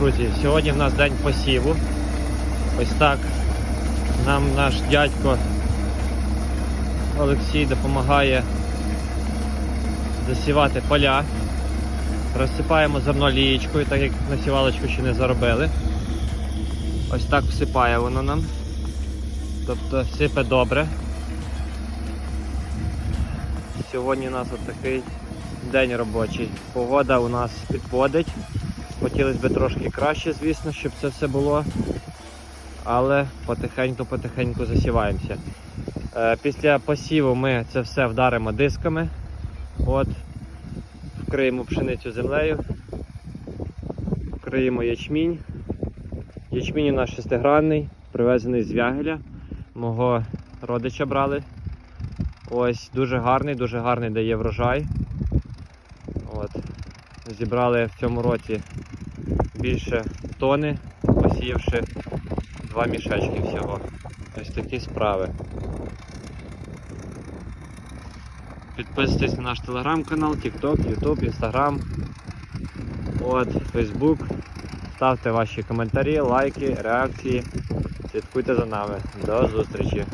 Друзі, сьогодні в нас день посіву. Ось так нам наш дядько Олексій допомагає засівати поля. Розсипаємо зерно лієчкою, так як на сівалочку ще не заробили. Ось так всипає воно нам. Тобто сипе добре. Сьогодні у нас от такий день робочий. Погода у нас підводить. Хотілося б трошки краще, звісно, щоб це все було. Але потихеньку-потихеньку засіваємося. Е, Після посіву ми це все вдаримо дисками. От, вкриємо пшеницю землею, вкриємо ячмінь. Ячмінь у нас шестигранний, привезений з Вягеля. Мого родича брали. Ось дуже гарний, дуже гарний дає врожай. От. Зібрали в цьому році більше тони, посіявши два мішечки всього. Ось такі справи. Підписуйтесь на наш телеграм-канал, TikTok, YouTube, Instagram, от, Facebook. Ставте ваші коментарі, лайки, реакції. Слідкуйте за нами. До зустрічі!